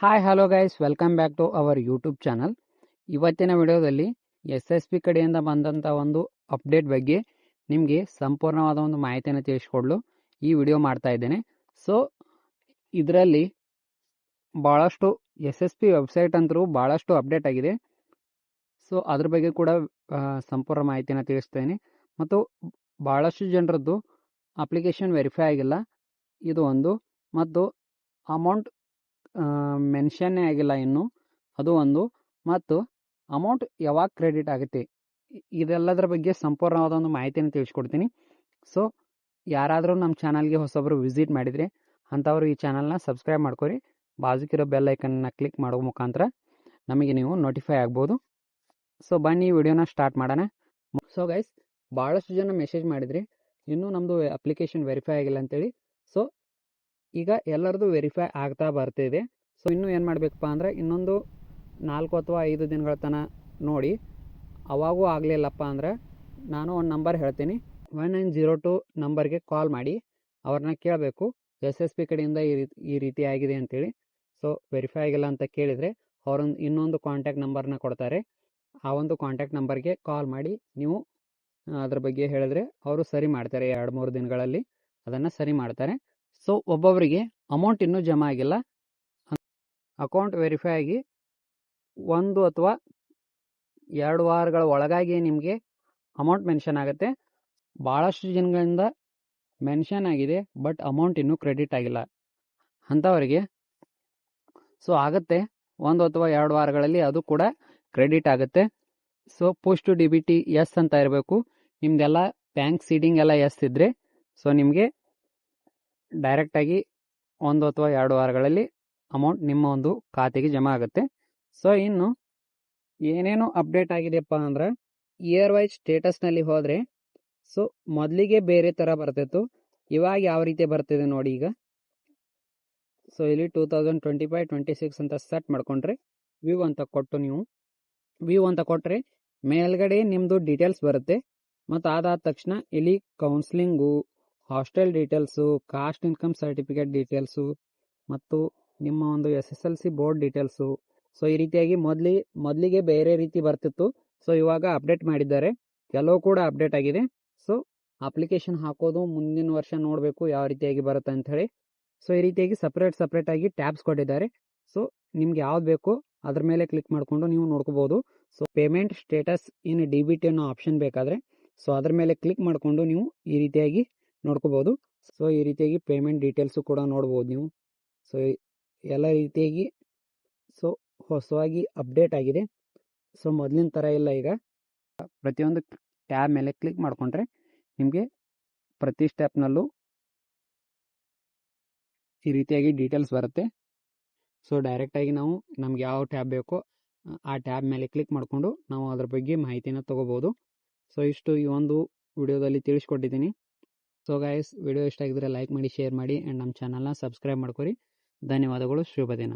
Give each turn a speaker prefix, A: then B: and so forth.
A: Hi hello guys welcome back to our YouTube channel ಇವತ್ತಿನ ವಿಡಿಯೋದಲ್ಲಿ S S P ಕಡೆಯಿಂದ ಬಂದಂಥ ಒಂದು ಅಪ್ಡೇಟ್ ಬಗ್ಗೆ ನಿಮಗೆ ಸಂಪೂರ್ಣವಾದ ಒಂದು ಮಾಹಿತಿಯನ್ನು ತಿಳಿಸ್ಕೊಡ್ಲು. ಈ ವಿಡಿಯೋ ಮಾಡ್ತಾ ಇದ್ದೇನೆ. ಸೊ ಇದರಲ್ಲಿ ಭಾಳಷ್ಟು ಎಸ್ ಎಸ್ ಪಿ ವೆಬ್ಸೈಟ್ ಅಂತರೂ ಭಾಳಷ್ಟು ಅಪ್ಡೇಟ್ ಆಗಿದೆ. ಸೊ ಅದ್ರ ಬಗ್ಗೆ ಕೂಡ ಸಂಪೂರ್ಣ ಮಾಹಿತಿಯನ್ನು ತಿಳಿಸ್ತೇನೆ ಮತ್ತು ಭಾಳಷ್ಟು ಜನರದ್ದು ಅಪ್ಲಿಕೇಶನ್ ವೆರಿಫೈ ಆಗಿಲ್ಲ. ಇದು ಒಂದು. ಮತ್ತು ಅಮೌಂಟ್ ಮೆನ್ಷನ್ನೇ ಆಗಿಲ್ಲ ಇನ್ನು. ಅದು ಒಂದು. ಮತ್ತು ಅಮೌಂಟ್ ಯಾವಾಗ ಕ್ರೆಡಿಟ್ ಆಗುತ್ತೆ? ಇದೆಲ್ಲದರ ಬಗ್ಗೆ ಸಂಪೂರ್ಣವಾದ ಒಂದು ಮಾಹಿತಿಯನ್ನು ತಿಳಿಸ್ಕೊಡ್ತೀನಿ. ಸೊ ಯಾರಾದರೂ ನಮ್ಮ ಚಾನಲ್ಗೆ ಹೊಸೊಬ್ಬರು ವಿಸಿಟ್ ಮಾಡಿದರೆ ಅಂಥವ್ರು ಈ ಚಾನಲ್ನ ಸಬ್ಸ್ಕ್ರೈಬ್ ಮಾಡ್ಕೊರಿ. ಬಾಜುಕಿರೋ ಬೆಲ್ ಐಕನ್ನ ಕ್ಲಿಕ್ ಮಾಡೋ ಮುಖಾಂತರ ನಮಗೆ ನೀವು ನೋಟಿಫೈ ಆಗ್ಬೋದು. ಸೊ ಬನ್ನಿ, ವಿಡಿಯೋನ ಸ್ಟಾರ್ಟ್ ಮಾಡೋಣ. ಸೊ ಗೈಸ್ ಭಾಳಷ್ಟು ಜನ ಮೆಸೇಜ್ ಮಾಡಿದ್ರಿ ಇನ್ನೂ ನಮ್ಮದು ಅಪ್ಲಿಕೇಶನ್ ವೆರಿಫೈ ಆಗಿಲ್ಲ ಅಂತೇಳಿ. ಸೊ ಈಗ ಎಲ್ಲರದು ವೆರಿಫೈ ಆಗ್ತಾ ಬರ್ತಿದೆ. ಸೊ ಇನ್ನೂ ಏನು ಮಾಡಬೇಕಪ್ಪ ಅಂದರೆ ಇನ್ನೊಂದು ನಾಲ್ಕು ಅಥವಾ ಐದು ದಿನಗಳ ತನಕ ನೋಡಿ. ಅವಾಗೂ ಆಗಲಿಲ್ಲಪ್ಪ ಅಂದ್ರೆ ನಾನು ಒಂದು ನಂಬರ್ ಹೇಳ್ತೀನಿ. ಒನ್ ನೈನ್ ಜೀರೋ ಟು ನಂಬರ್ಗೆ ಕಾಲ್ ಮಾಡಿ. ಅವ್ರನ್ನ ಕೇಳಬೇಕು. ಎಸ್ ಎಸ್ ಪಿ ಕಡೆಯಿಂದ ಈ ರೀತಿ ಈ ರೀತಿ ಆಗಿದೆ ಅಂತೇಳಿ. ಸೊ ವೆರಿಫೈ ಆಗಿಲ್ಲ ಅಂತ ಕೇಳಿದರೆ ಅವರೊಂದು ಇನ್ನೊಂದು ಕಾಂಟ್ಯಾಕ್ಟ್ ನಂಬರ್ನ ಕೊಡ್ತಾರೆ. ಆ ಒಂದು ಕಾಂಟ್ಯಾಕ್ಟ್ ನಂಬರ್ಗೆ ಕಾಲ್ ಮಾಡಿ. ನೀವು, ಅದ್ರ ಬಗ್ಗೆ ಹೇಳಿದ್ರೆ ಅವರು ಸರಿ ಮಾಡ್ತಾರೆ. ಎರಡು ಮೂರು ದಿನಗಳಲ್ಲಿ ಅದನ್ನು ಸರಿ ಮಾಡ್ತಾರೆ. ಸೊ ಒಬ್ಬೊಬ್ಬರಿಗೆ ಅಮೌಂಟ್ ಇನ್ನೂ ಜಮಾ ಆಗಿಲ್ಲ. ಅಕೌಂಟ್ ವೆರಿಫೈ ಆಗಿ ಒಂದು ಅಥವಾ ಎರಡು ವಾರಗಳ ಒಳಗಾಗಿ ನಿಮಗೆ ಅಮೌಂಟ್ ಮೆನ್ಷನ್ ಆಗುತ್ತೆ. ಭಾಳಷ್ಟು ಜನಗಳಿಂದ ಮೆನ್ಷನ್ ಆಗಿದೆ ಬಟ್ ಅಮೌಂಟ್ ಇನ್ನೂ ಕ್ರೆಡಿಟ್ ಆಗಿಲ್ಲ. ಅಂಥವರಿಗೆ ಸೊ ಆಗುತ್ತೆ. ಒಂದು ಅಥವಾ ಎರಡು ವಾರಗಳಲ್ಲಿ ಅದು ಕೂಡ ಕ್ರೆಡಿಟ್ ಆಗುತ್ತೆ. So post D B T S ಅಂತ ಇರಬೇಕು. ನಿಮ್ದೆಲ್ಲ ಬ್ಯಾಂಕ್ ಸೀಡಿಂಗ್ ಎಲ್ಲ ಎಸ್ ಇದ್ದರೆ ಸೊ ನಿಮಗೆ ಡೈರೆಕ್ಟಾಗಿ ಒಂದು ಅಥವಾ ಎರಡು ವಾರಗಳಲ್ಲಿ ಅಮೌಂಟ್ ನಿಮ್ಮ ಒಂದು ಖಾತೆಗೆ ಜಮಾ ಆಗುತ್ತೆ. ಸೊ ಇನ್ನು ಏನೇನು ಅಪ್ಡೇಟ್ ಆಗಿದೆಯಪ್ಪ ಅಂದ್ರೆ ಇಯರ್ ವೈಸ್ ಸ್ಟೇಟಸ್ನಲ್ಲಿ ಹೋದರೆ ಸೊ ಮೊದಲಿಗೆ ಬೇರೆ ಥರ ಬರ್ತಿತ್ತು. ಇವಾಗ ಯಾವ ರೀತಿ ಬರ್ತಿದೆ ನೋಡಿ ಈಗ. ಸೊ ಇಲ್ಲಿ two thousand twenty five twenty six ಅಂತ ಸೆಟ್ ಮಾಡ್ಕೊಂಡ್ರೆ ವ್ಯೂ ಅಂತ ಕೊಟ್ಟು ನೀವು. ವ್ಯೂ ಅಂತ ಕೊಟ್ಟರೆ ಮೇಲ್ಗಡೆ ನಿಮ್ಮದು ಡೀಟೇಲ್ಸ್ ಬರುತ್ತೆ. ಮತ್ತು ಅದಾದ ತಕ್ಷಣ ಇಲ್ಲಿ counselling hostel details, caste income certificate details ಮತ್ತು ನಿಮ್ಮ ಒಂದು S S L C board details. So, ಈ ರೀತಿಯಾಗಿ ಮೊದಲಿ, ಮೊದಲಿಗೆ ಬೇರೆ ರೀತಿ ಬರ್ತಿತ್ತು. ಸೊ, ಇವಾಗ ಅಪ್ಡೇಟ್ ಮಾಡಿದ್ದಾರೆ. ಕೆಲವು ಕೂಡ ಅಪ್ಡೇಟ್ ಆಗಿದೆ. ಸೊ, ಅಪ್ಲಿಕೇಶನ್ ಹಾಕೋದು ಮುಂದಿನ ವರ್ಷ ನೋಡಬೇಕು ಯಾವ ರೀತಿಯಾಗಿ ಬರುತ್ತೆ ಅಂತ ಹೇಳಿ ಸೊ, ಈ ರೀತಿಯಾಗಿ ಸಪ್ರೇಟ್ ಸಪ್ರೇಟ್ ಆಗಿ ಟ್ಯಾಬ್ಸ್ ಕೊಟ್ಟಿದ್ದಾರೆ. ಸೊ, ನಿಮ್ಗೆ ಯಾವ್ದು ಬೇಕು ಅದ್ರ ಮೇಲೆ ಕ್ಲಿಕ್ ಮಾಡಿಕೊಂಡು ನೀವು ನೋಡ್ಕೋಬಹುದು so, payment status in D B T ಅನ್ನೋ ಆಪ್ಷನ್ ಬೇಕಾದರೆ. ಸೊ, ಅದ್ರ ಮೇಲೆ ಕ್ಲಿಕ್ ಮಾಡಿಕೊಂಡು ನೀವು ಈ ರೀತಿಯಾಗಿ ನೋಡ್ಕೋಬಹುದು ಸೊ, ಈ ರೀತಿಯಾಗಿ ಪೇಮೆಂಟ್ ಡೀಟೇಲ್ಸು ಕೂಡ ನೋಡ್ಬೋದು ನೀವು. ಸೊ ಎಲ್ಲ ರೀತಿಯಾಗಿ ಸೊ, ಹೊಸವಾಗಿ ಅಪ್ಡೇಟ್ ಆಗಿದೆ. ಸೊ, ಮೊದಲಿನ ಥರ ಇಲ್ಲ ಈಗ. ಪ್ರತಿಯೊಂದು ಟ್ಯಾಬ್ ಮೇಲೆ ಕ್ಲಿಕ್ ಮಾಡಿಕೊಂಡ್ರೆ ನಿಮಗೆ ಪ್ರತಿ ಸ್ಟೆಪ್ನಲ್ಲೂ ಈ ರೀತಿಯಾಗಿ ಡೀಟೇಲ್ಸ್ ಬರುತ್ತೆ. ಸೊ ಡೈರೆಕ್ಟಾಗಿ ನಾವು ನಮ್ಗೆ ಯಾವ ಟ್ಯಾಬ್ ಬೇಕೋ ಆ ಟ್ಯಾಬ್ ಮೇಲೆ ಕ್ಲಿಕ್ ಮಾಡಿಕೊಂಡು ನಾವು ಅದ್ರ ಬಗ್ಗೆ ಮಾಹಿತಿನ ತೊಗೋಬೋದು. ಸೊ, ಇಷ್ಟು ಈ ಒಂದು ವಿಡಿಯೋದಲ್ಲಿ ತಿಳಿಸ್ಕೊಟ್ಟಿದ್ದೀನಿ. ಸೊ ಗಾಯಸ್ ವಿಡಿಯೋ ಇಷ್ಟ ಆಗಿದ್ರೆ ಲೈಕ್ ಮಾಡಿ ಶೇರ್ ಮಾಡಿ ಆ್ಯಂಡ್ ನಮ್ಮ ಚಾನಲ್ನ ಸಬ್ಸ್ಕ್ರೈಬ್ ಮಾಡ್ಕೊರಿ. ಧನ್ಯವಾದಗಳು, ಶುಭ ದಿನ.